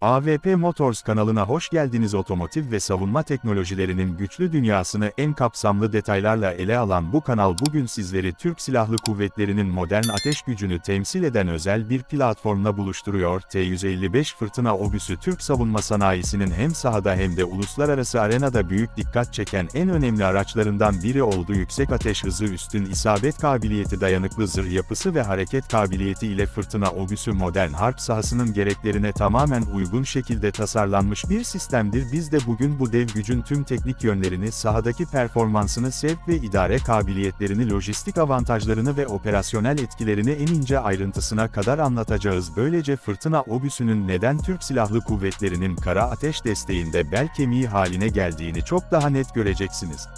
AVP Motors kanalına hoş geldiniz. Otomotiv ve savunma teknolojilerinin güçlü dünyasını en kapsamlı detaylarla ele alan bu kanal bugün sizleri Türk Silahlı Kuvvetleri'nin modern ateş gücünü temsil eden özel bir platformla buluşturuyor. T-155 Fırtına Obüsü Türk savunma sanayisinin hem sahada hem de uluslararası arenada büyük dikkat çeken en önemli araçlarından biri oldu. Yüksek ateş hızı üstün isabet kabiliyeti dayanıklı zırh yapısı ve hareket kabiliyeti ile Fırtına Obüsü modern harp sahasının gereklerine tamamen uygun şekilde tasarlanmış bir sistemdir. Biz de bugün bu dev gücün tüm teknik yönlerini, sahadaki performansını, sevk ve idare kabiliyetlerini, lojistik avantajlarını ve operasyonel etkilerini en ince ayrıntısına kadar anlatacağız. Böylece Fırtına Obüsü'nün neden Türk Silahlı Kuvvetleri'nin kara ateş desteğinde bel kemiği haline geldiğini çok daha net göreceksiniz.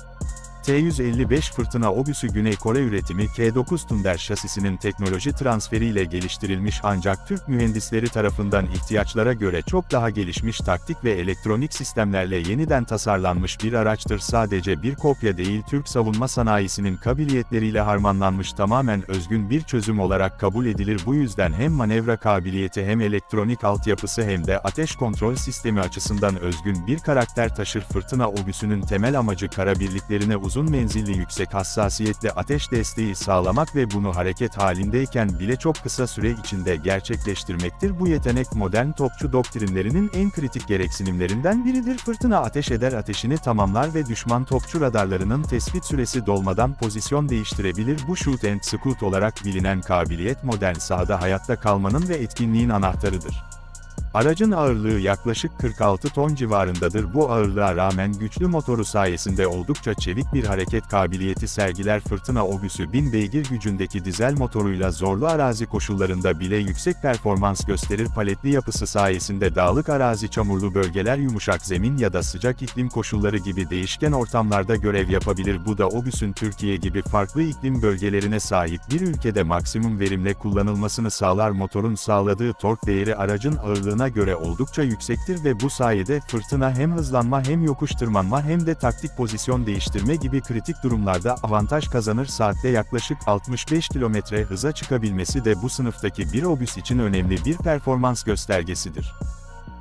T-155 Fırtına Obüsü Güney Kore üretimi K-9 Thunder şasisinin teknoloji transferiyle geliştirilmiş ancak Türk mühendisleri tarafından ihtiyaçlara göre çok daha gelişmiş taktik ve elektronik sistemlerle yeniden tasarlanmış bir araçtır. Sadece bir kopya değil Türk savunma sanayisinin kabiliyetleriyle harmanlanmış tamamen özgün bir çözüm olarak kabul edilir. Bu yüzden hem manevra kabiliyeti hem elektronik altyapısı hem de ateş kontrol sistemi açısından özgün bir karakter taşır. Fırtına Obüsü'nün temel amacı kara birliklerine uzun menzilli yüksek hassasiyetli ateş desteği sağlamak ve bunu hareket halindeyken bile çok kısa süre içinde gerçekleştirmektir. Bu yetenek modern topçu doktrinlerinin en kritik gereksinimlerinden biridir. Fırtına ateş eder ateşini tamamlar ve düşman topçu radarlarının tespit süresi dolmadan pozisyon değiştirebilir. Bu shoot and scoot olarak bilinen kabiliyet modern sahada hayatta kalmanın ve etkinliğin anahtarıdır. Aracın ağırlığı yaklaşık 46 ton civarındadır. Bu ağırlığa rağmen güçlü motoru sayesinde oldukça çevik bir hareket kabiliyeti sergiler. Fırtına Obüsü 1000 beygir gücündeki dizel motoruyla zorlu arazi koşullarında bile yüksek performans gösterir. Paletli yapısı sayesinde dağlık arazi, çamurlu bölgeler, yumuşak zemin ya da sıcak iklim koşulları gibi değişken ortamlarda görev yapabilir. Bu da Obüs'ün Türkiye gibi farklı iklim bölgelerine sahip bir ülkede maksimum verimle kullanılmasını sağlar. Motorun sağladığı tork değeri aracın ağırlığına göre oldukça yüksektir ve bu sayede fırtına hem hızlanma hem yokuş tırmanma hem de taktik pozisyon değiştirme gibi kritik durumlarda avantaj kazanır. Saatte yaklaşık 65 km hıza çıkabilmesi de bu sınıftaki bir obüs için önemli bir performans göstergesidir.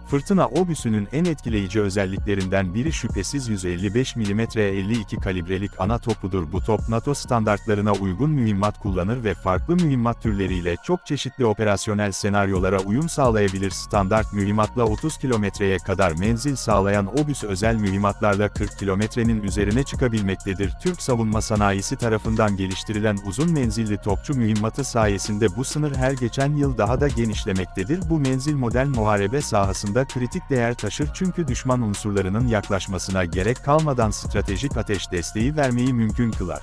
Fırtına obüsünün en etkileyici özelliklerinden biri şüphesiz 155 mm 52 kalibrelik ana topudur. Bu top NATO standartlarına uygun mühimmat kullanır ve farklı mühimmat türleriyle çok çeşitli operasyonel senaryolara uyum sağlayabilir. Standart mühimmatla 30 kilometreye kadar menzil sağlayan obüs özel mühimmatlarla 40 kilometrenin üzerine çıkabilmektedir. Türk savunma sanayisi tarafından geliştirilen uzun menzilli topçu mühimmatı sayesinde bu sınır her geçen yıl daha da genişlemektedir. Bu menzil modern muharebe sahasında kritik değer taşır çünkü düşman unsurlarının yaklaşmasına gerek kalmadan stratejik ateş desteği vermeyi mümkün kılar.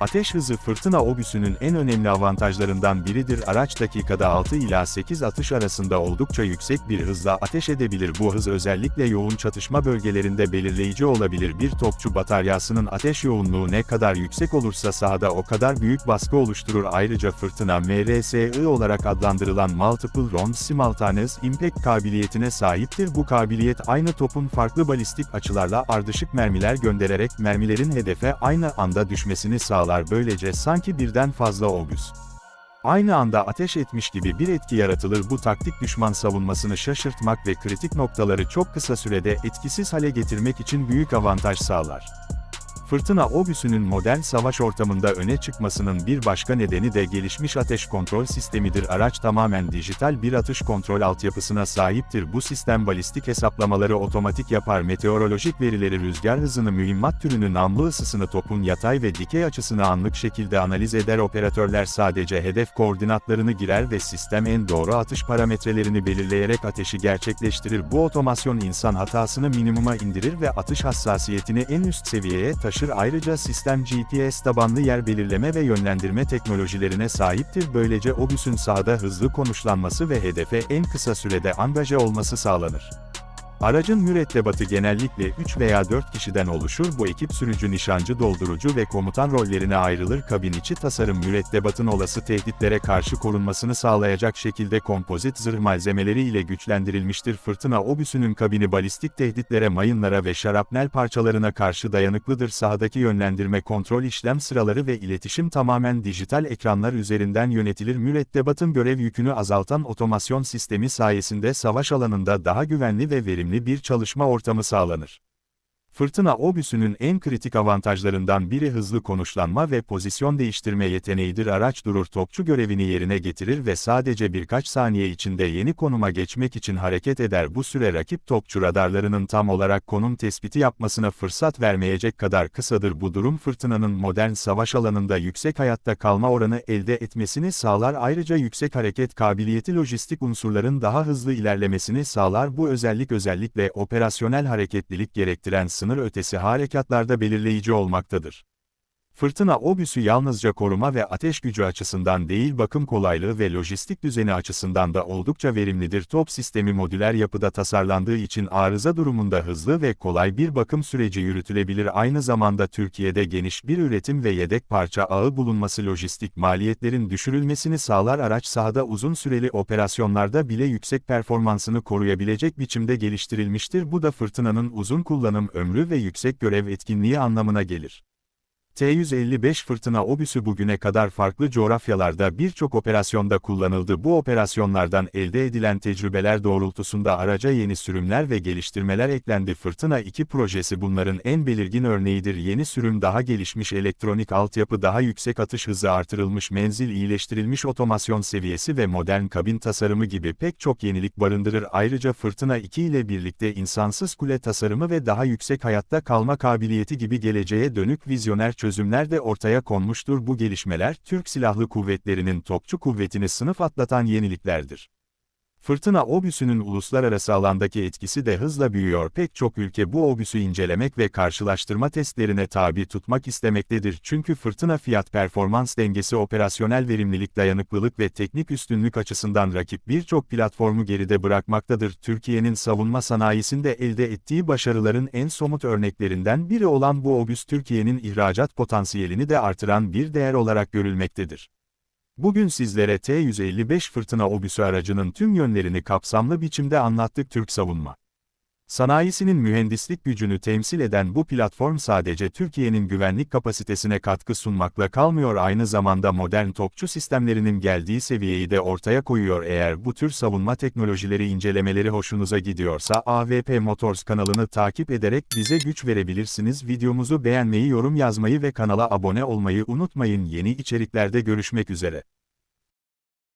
Ateş hızı fırtına obüsünün en önemli avantajlarından biridir. Araç dakikada 6 ila 8 atış arasında oldukça yüksek bir hızla ateş edebilir. Bu hız özellikle yoğun çatışma bölgelerinde belirleyici olabilir. Bir topçu bataryasının ateş yoğunluğu ne kadar yüksek olursa sahada o kadar büyük baskı oluşturur. Ayrıca fırtına MRSI olarak adlandırılan Multiple Round Simultaneous Impact kabiliyetine sahiptir. Bu kabiliyet aynı topun farklı balistik açılarla ardışık mermiler göndererek mermilerin hedefe aynı anda düşmesini sağlar sağlar böylece sanki birden fazla obüs. Aynı anda ateş etmiş gibi bir etki yaratılır bu taktik düşman savunmasını şaşırtmak ve kritik noktaları çok kısa sürede etkisiz hale getirmek için büyük avantaj sağlar. Fırtına obüsünün modern savaş ortamında öne çıkmasının bir başka nedeni de gelişmiş ateş kontrol sistemidir. Araç tamamen dijital bir atış kontrol altyapısına sahiptir. Bu sistem balistik hesaplamaları otomatik yapar. Meteorolojik verileri rüzgar hızını, mühimmat türünü, namlu ısısını, topun yatay ve dikey açısını anlık şekilde analiz eder. Operatörler sadece hedef koordinatlarını girer ve sistem en doğru atış parametrelerini belirleyerek ateşi gerçekleştirir. Bu otomasyon insan hatasını minimuma indirir ve atış hassasiyetini en üst seviyeye taşır taşır ayrıca sistem GPS tabanlı yer belirleme ve yönlendirme teknolojilerine sahiptir böylece obüsün sahada hızlı konuşlanması ve hedefe en kısa sürede angaje olması sağlanır. Aracın mürettebatı genellikle 3 veya 4 kişiden oluşur. Bu ekip sürücü, nişancı, doldurucu ve komutan rollerine ayrılır. Kabin içi tasarım mürettebatın olası tehditlere karşı korunmasını sağlayacak şekilde kompozit zırh malzemeleri ile güçlendirilmiştir. Fırtına obüsünün kabini balistik tehditlere, mayınlara ve şarapnel parçalarına karşı dayanıklıdır. Sahadaki yönlendirme kontrol işlem sıraları ve iletişim tamamen dijital ekranlar üzerinden yönetilir. Mürettebatın görev yükünü azaltan otomasyon sistemi sayesinde savaş alanında daha güvenli ve verimli bir çalışma ortamı sağlanır. Fırtına obüsünün en kritik avantajlarından biri hızlı konuşlanma ve pozisyon değiştirme yeteneğidir. Araç durur topçu görevini yerine getirir ve sadece birkaç saniye içinde yeni konuma geçmek için hareket eder. Bu süre rakip topçu radarlarının tam olarak konum tespiti yapmasına fırsat vermeyecek kadar kısadır. Bu durum fırtınanın modern savaş alanında yüksek hayatta kalma oranı elde etmesini sağlar. Ayrıca yüksek hareket kabiliyeti lojistik unsurların daha hızlı ilerlemesini sağlar. Bu özellik özellikle operasyonel hareketlilik gerektiren sınır ötesi harekatlarda belirleyici olmaktadır. Fırtına obüsü yalnızca koruma ve ateş gücü açısından değil bakım kolaylığı ve lojistik düzeni açısından da oldukça verimlidir. Top sistemi modüler yapıda tasarlandığı için arıza durumunda hızlı ve kolay bir bakım süreci yürütülebilir. Aynı zamanda Türkiye'de geniş bir üretim ve yedek parça ağı bulunması lojistik maliyetlerin düşürülmesini sağlar. Araç sahada uzun süreli operasyonlarda bile yüksek performansını koruyabilecek biçimde geliştirilmiştir. Bu da fırtınanın uzun kullanım ömrü ve yüksek görev etkinliği anlamına gelir. T-155 fırtına obüsü bugüne kadar farklı coğrafyalarda birçok operasyonda kullanıldı. Bu operasyonlardan elde edilen tecrübeler doğrultusunda araca yeni sürümler ve geliştirmeler eklendi. Fırtına 2 projesi bunların en belirgin örneğidir. Yeni sürüm daha gelişmiş elektronik altyapı daha yüksek atış hızı artırılmış menzil iyileştirilmiş otomasyon seviyesi ve modern kabin tasarımı gibi pek çok yenilik barındırır. Ayrıca Fırtına 2 ile birlikte insansız kule tasarımı ve daha yüksek hayatta kalma kabiliyeti gibi geleceğe dönük vizyoner çözümler de ortaya konmuştur. Bu gelişmeler, Türk Silahlı Kuvvetleri'nin topçu kuvvetini sınıf atlatan yeniliklerdir. Fırtına obüsünün uluslararası alandaki etkisi de hızla büyüyor. Pek çok ülke bu obüsü incelemek ve karşılaştırma testlerine tabi tutmak istemektedir. Çünkü fırtına fiyat performans dengesi operasyonel verimlilik dayanıklılık ve teknik üstünlük açısından rakip birçok platformu geride bırakmaktadır. Türkiye'nin savunma sanayisinde elde ettiği başarıların en somut örneklerinden biri olan bu obüs Türkiye'nin ihracat potansiyelini de artıran bir değer olarak görülmektedir. Bugün sizlere T-155 fırtına obüsü aracının tüm yönlerini kapsamlı biçimde anlattık Türk savunma. Sanayisinin mühendislik gücünü temsil eden bu platform sadece Türkiye'nin güvenlik kapasitesine katkı sunmakla kalmıyor aynı zamanda modern topçu sistemlerinin geldiği seviyeyi de ortaya koyuyor. Eğer bu tür savunma teknolojileri incelemeleri hoşunuza gidiyorsa AVP Motors kanalını takip ederek bize güç verebilirsiniz. Videomuzu beğenmeyi yorum yazmayı ve kanala abone olmayı unutmayın. Yeni içeriklerde görüşmek üzere.